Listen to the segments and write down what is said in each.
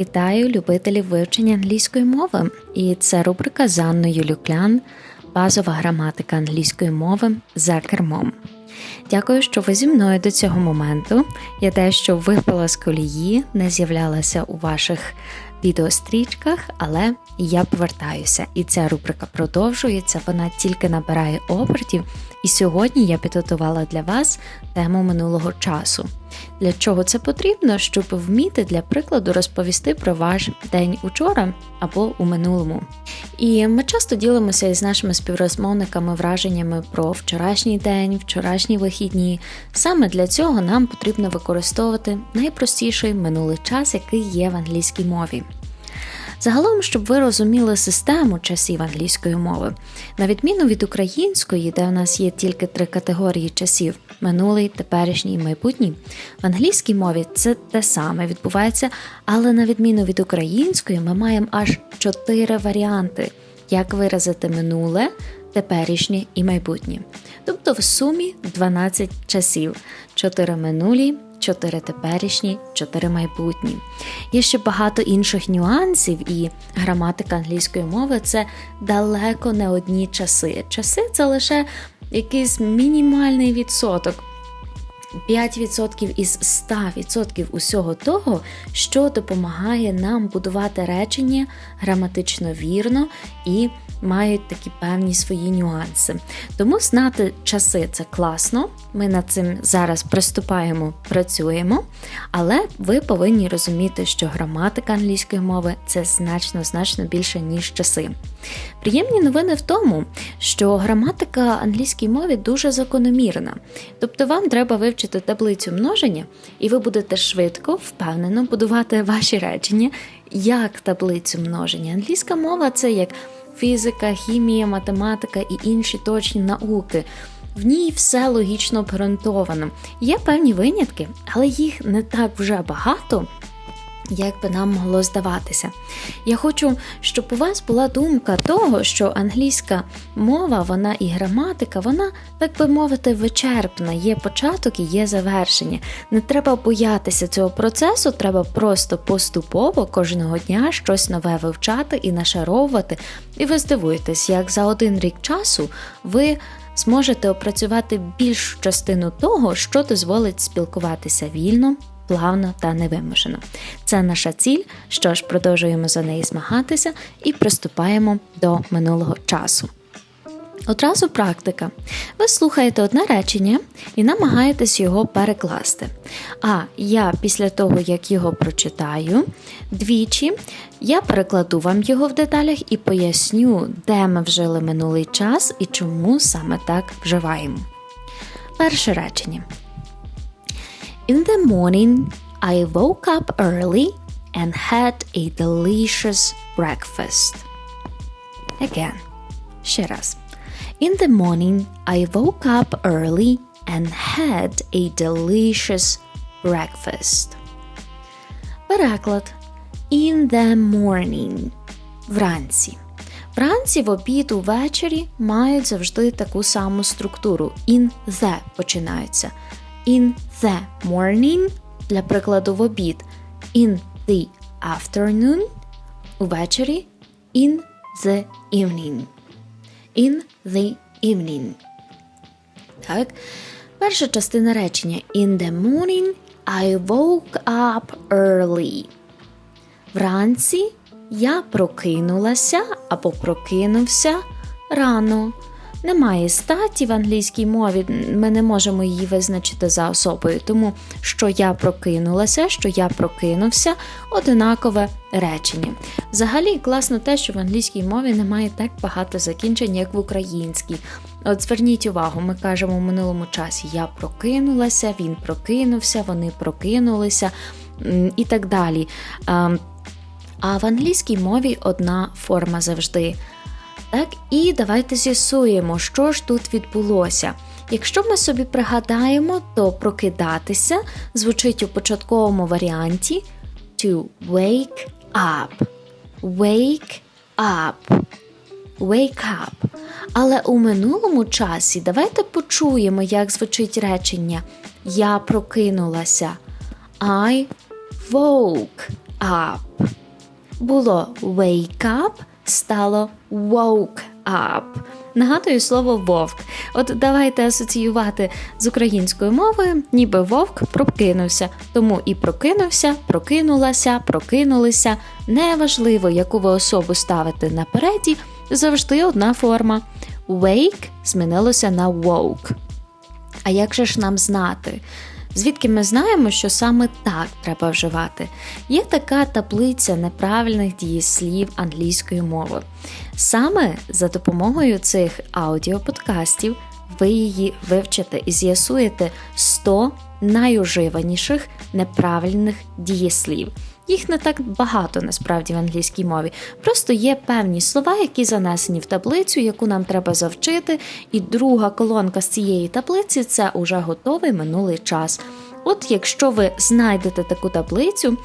Вітаю любителів вивчення англійської мови, і це рубрика з Анною Люклян, базова граматика англійської мови за кермом. Дякую, що ви зі мною до цього моменту. Я дещо випала з колії, не з'являлася у ваших відеострічках, але я повертаюся. І ця рубрика продовжується, вона тільки набирає обертів. І сьогодні я підготувала для вас тему минулого часу. Для чого це потрібно, щоб вміти для прикладу розповісти про ваш день учора або у минулому. І ми часто ділимося із нашими співрозмовниками враженнями про вчорашній день, вчорашні вихідні. Саме для цього нам потрібно використовувати найпростіший минулий час, який є в англійській мові. Загалом, щоб ви розуміли систему часів англійської мови, на відміну від української, де в нас є тільки три категорії часів минулий, теперішній і майбутній, в англійській мові це те саме відбувається, але на відміну від української, ми маємо аж чотири варіанти, як виразити минуле, теперішнє і майбутнє. Тобто в сумі 12 часів, 4 минулі, 4 теперішні, 4 майбутні. Є ще багато інших нюансів, і граматика англійської мови це далеко не одні часи. Часи це лише якийсь мінімальний відсоток. 5% із 100% усього того, що допомагає нам будувати речення граматично вірно і мають такі певні свої нюанси. Тому знати часи це класно. Ми над цим зараз приступаємо, працюємо, але ви повинні розуміти, що граматика англійської мови це значно значно більше, ніж часи. Приємні новини в тому, що граматика англійській мові дуже закономірна, тобто вам треба вивчити таблицю множення, і ви будете швидко, впевнено будувати ваші речення як таблицю множення. Англійська мова це як фізика, хімія, математика і інші точні науки. В ній все логічно обґрунтовано. Є певні винятки, але їх не так вже багато. Як би нам могло здаватися, я хочу, щоб у вас була думка того, що англійська мова, вона і граматика, вона, так би мовити, вичерпна. Є початок і є завершення. Не треба боятися цього процесу, треба просто поступово кожного дня щось нове вивчати і нашаровувати. І ви здивуєтесь, як за один рік часу ви зможете опрацювати більшу частину того, що дозволить спілкуватися вільно плавно та невимушено. Це наша ціль. Що ж, продовжуємо за неї змагатися і приступаємо до минулого часу. Одразу практика. Ви слухаєте одне речення і намагаєтесь його перекласти. А я після того, як його прочитаю двічі, я перекладу вам його в деталях і поясню, де ми вжили минулий час і чому саме так вживаємо. Перше речення. In the morning, I woke up early and had a delicious breakfast. Again, ще раз. In the morning, I woke up early and had a delicious breakfast. Переклад. In the morning. Вранці. Вранці, в обід, увечері мають завжди таку саму структуру. In the починаються In the morning, для прикладу в обід, in the afternoon, увечері, in the evening. In the evening. Так. Перша частина речення In the morning I woke up early. Вранці я прокинулася або прокинувся рано немає статі в англійській мові, ми не можемо її визначити за особою, тому що я прокинулася, що я прокинувся одинакове речення. Взагалі, класно те, що в англійській мові немає так багато закінчень, як в українській. От зверніть увагу, ми кажемо в минулому часі я прокинулася, він прокинувся, вони прокинулися і так далі. А в англійській мові одна форма завжди. Так, і давайте з'ясуємо, що ж тут відбулося. Якщо ми собі пригадаємо, то прокидатися звучить у початковому варіанті to wake up. Wake up. Wake up. Але у минулому часі давайте почуємо, як звучить речення Я прокинулася. I woke up. Було wake up, стало woke up. Нагадую слово вовк. От давайте асоціювати з українською мовою, ніби вовк прокинувся. Тому і прокинувся, прокинулася, прокинулися. Неважливо, яку ви особу ставите напереді, завжди одна форма. Wake змінилося на woke. А як же ж нам знати? Звідки ми знаємо, що саме так треба вживати? Є така таблиця неправильних дієслів англійської мови. Саме за допомогою цих аудіоподкастів ви її вивчите і з'ясуєте 100 найуживаніших неправильних дієслів. Їх не так багато насправді в англійській мові. Просто є певні слова, які занесені в таблицю, яку нам треба завчити. І друга колонка з цієї таблиці це уже готовий минулий час. От якщо ви знайдете таку таблицю,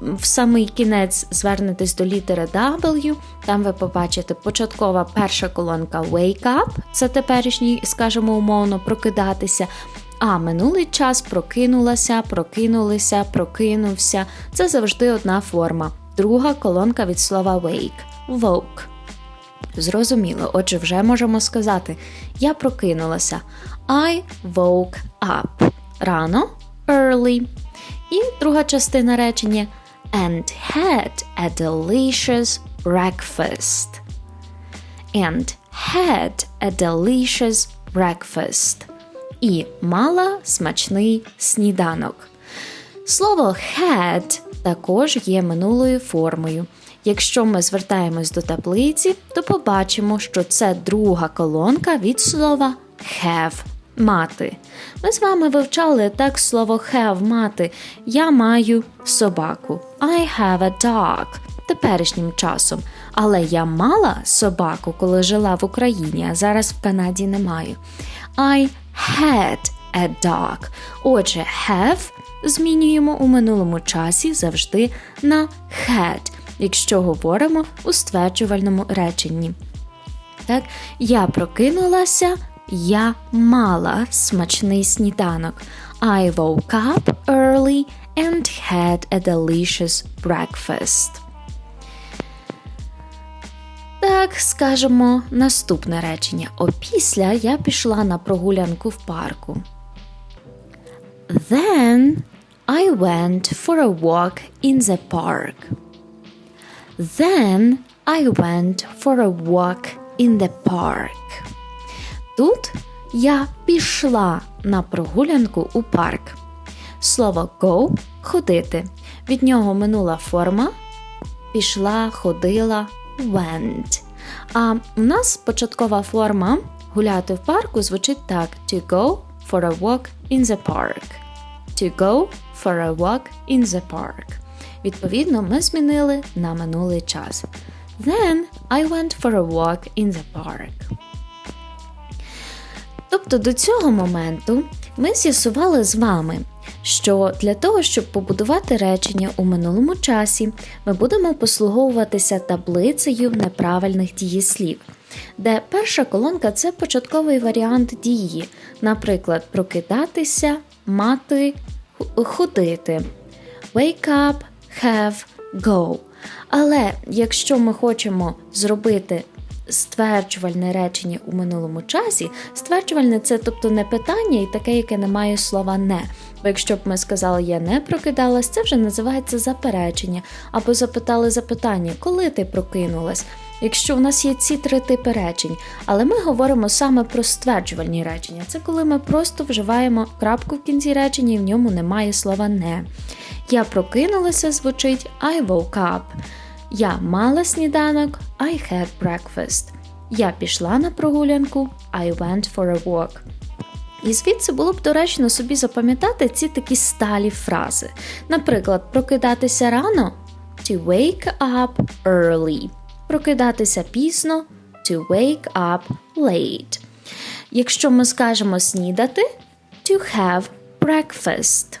в самий кінець звернетесь до літери W, там ви побачите початкова перша колонка Wake up, це теперішній, скажімо, умовно, прокидатися. А минулий час прокинулася, прокинулися, прокинувся. Це завжди одна форма. Друга колонка від слова wake woke. Зрозуміло, отже, вже можемо сказати: Я прокинулася. I woke up. Рано early. І друга частина речення and had a delicious breakfast. And had a delicious breakfast і мала смачний сніданок. Слово had також є минулою формою. Якщо ми звертаємось до таблиці, то побачимо, що це друга колонка від слова have мати. Ми з вами вивчали так слово have мати. Я маю собаку. I have a dog теперішнім часом. Але я мала собаку, коли жила в Україні, а зараз в Канаді не маю. I had a dog. Отже, have змінюємо у минулому часі завжди на had, якщо говоримо у стверджувальному реченні. Так, я прокинулася, я мала смачний сніданок. I woke up early and had a delicious breakfast. Так, скажемо наступне речення. Опісля я пішла на прогулянку в парку. Then I went for a walk in the park. Then I went for a walk in the park. Тут я пішла на прогулянку у парк. Слово go ходити. Від нього минула форма. Пішла, ходила, went. А у нас початкова форма гуляти в парку звучить так: to go for a walk in the park. To go for a walk in the park. Відповідно, ми змінили на минулий час. Then I went for a walk in the park. Тобто до цього моменту ми з'ясували з вами, що для того, щоб побудувати речення у минулому часі, ми будемо послуговуватися таблицею неправильних дієслів, де перша колонка це початковий варіант дії, наприклад, прокидатися, мати, ходити, wake up, have, go. Але якщо ми хочемо зробити стверджувальне речення у минулому часі, стверджувальне це тобто не питання і таке, яке не має слова не. Бо якщо б ми сказали я не прокидалась, це вже називається заперечення, або запитали запитання, коли ти прокинулась. Якщо в нас є ці три типи речень, але ми говоримо саме про стверджувальні речення. Це коли ми просто вживаємо крапку в кінці речення і в ньому немає слова не. Я прокинулася звучить I woke up. Я мала сніданок I had breakfast. Я пішла на прогулянку I went for a walk. І звідси було б доречно собі запам'ятати ці такі сталі фрази. Наприклад, прокидатися рано to wake up early. Прокидатися пізно to wake up late. Якщо ми скажемо снідати to have breakfast.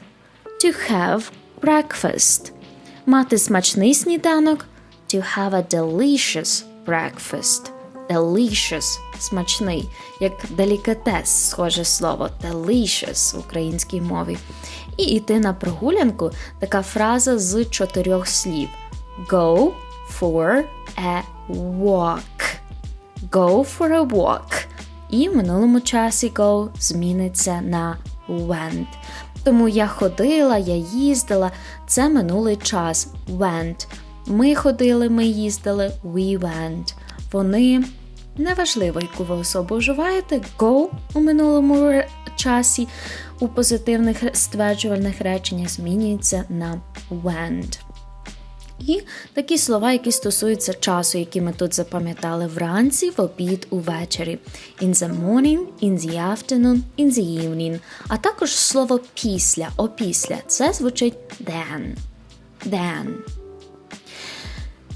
To have breakfast. Мати смачний сніданок to have a delicious breakfast. Delicious смачний, як делікатес, схоже слово delicious в українській мові. І йти на прогулянку така фраза з чотирьох слів: Go for a walk. Go for a walk. І в минулому часі go зміниться на went. Тому я ходила, я їздила. Це минулий час. Went. Ми ходили, ми їздили, we went. Вони неважливо, яку ви особу вживаєте. Go у минулому часі у позитивних стверджувальних реченнях змінюється на went. І такі слова, які стосуються часу, які ми тут запам'ятали вранці, в обід, увечері. In the morning, in the afternoon, in the evening. А також слово після, опісля. Це звучить then. Then.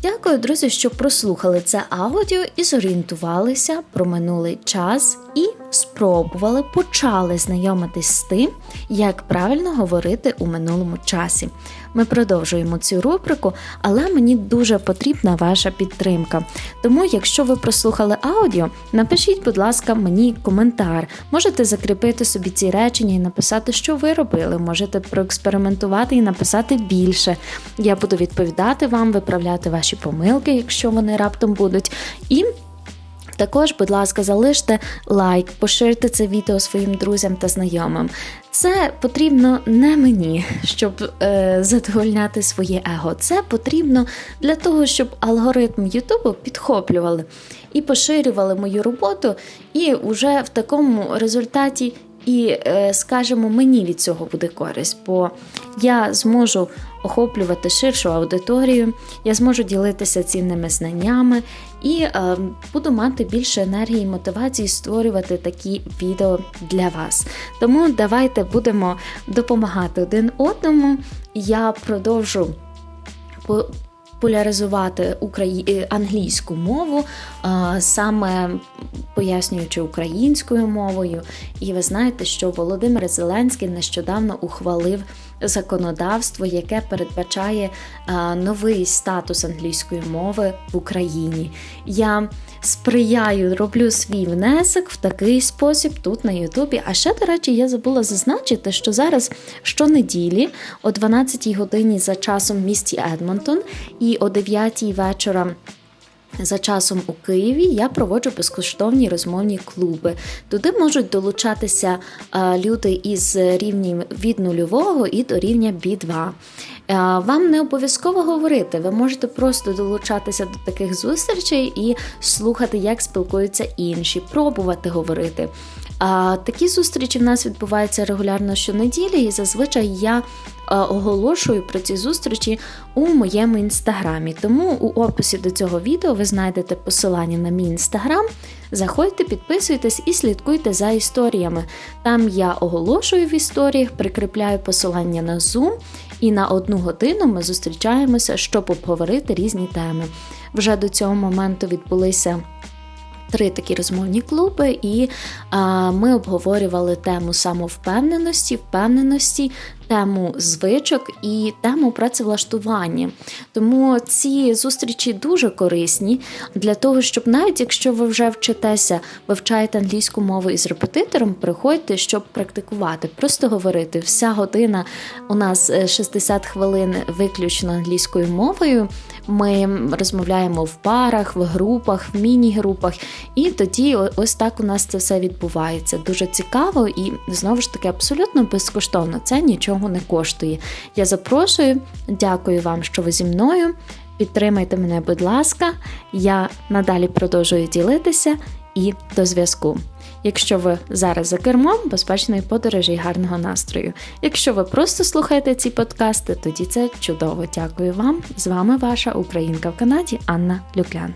Дякую, друзі, що прослухали це аудіо і зорієнтувалися про минулий час і спробували почали знайомитись з тим, як правильно говорити у минулому часі. Ми продовжуємо цю рубрику, але мені дуже потрібна ваша підтримка. Тому, якщо ви прослухали аудіо, напишіть, будь ласка, мені коментар. Можете закріпити собі ці речення і написати, що ви робили. Можете проекспериментувати і написати більше. Я буду відповідати вам, виправляти ваші помилки, якщо вони раптом будуть. І також, будь ласка, залиште лайк, поширте це відео своїм друзям та знайомим. Це потрібно не мені, щоб е, задовольняти своє его. Це потрібно для того, щоб алгоритм Ютубу підхоплювали і поширювали мою роботу, і вже в такому результаті. І, е, скажімо, мені від цього буде користь, бо я зможу охоплювати ширшу аудиторію, я зможу ділитися цінними знаннями і е, буду мати більше енергії і мотивації створювати такі відео для вас. Тому давайте будемо допомагати один одному. Я продовжу популяризувати украї... англійську мову, саме пояснюючи українською мовою. І ви знаєте, що Володимир Зеленський нещодавно ухвалив законодавство, яке передбачає новий статус англійської мови в Україні. Я сприяю, роблю свій внесок в такий спосіб тут на Ютубі. А ще, до речі, я забула зазначити, що зараз щонеділі о 12 годині за часом в місті Едмонтон і о 9 вечора. За часом у Києві я проводжу безкоштовні розмовні клуби. Туди можуть долучатися люди із рівнем від нульового і до рівня B2. Вам не обов'язково говорити, ви можете просто долучатися до таких зустрічей і слухати, як спілкуються інші, пробувати говорити. Такі зустрічі в нас відбуваються регулярно щонеділі, і зазвичай я оголошую про ці зустрічі у моєму інстаграмі. Тому у описі до цього відео ви знайдете посилання на мій інстаграм. Заходьте, підписуйтесь і слідкуйте за історіями. Там я оголошую в історіях, прикріпляю посилання на Zoom, і на одну годину ми зустрічаємося, щоб обговорити різні теми. Вже до цього моменту відбулися три такі розмовні клуби, і а, ми обговорювали тему самовпевненості, впевненості, тему звичок і тему працевлаштування. Тому ці зустрічі дуже корисні для того, щоб навіть якщо ви вже вчитеся, вивчаєте англійську мову із репетитором, приходьте, щоб практикувати, просто говорити. Вся година у нас 60 е, хвилин виключно англійською мовою. Ми розмовляємо в парах, в групах, в міні-групах, і тоді ось так у нас це все відбувається. Дуже цікаво і знову ж таки абсолютно безкоштовно. Це нічого не коштує. Я запрошую, дякую вам, що ви зі мною. Підтримайте мене, будь ласка, я надалі продовжую ділитися і до зв'язку. Якщо ви зараз за кермом, безпечної подорожі і гарного настрою. Якщо ви просто слухаєте ці подкасти, тоді це чудово. Дякую вам. З вами ваша Українка в Канаді Анна Люклян.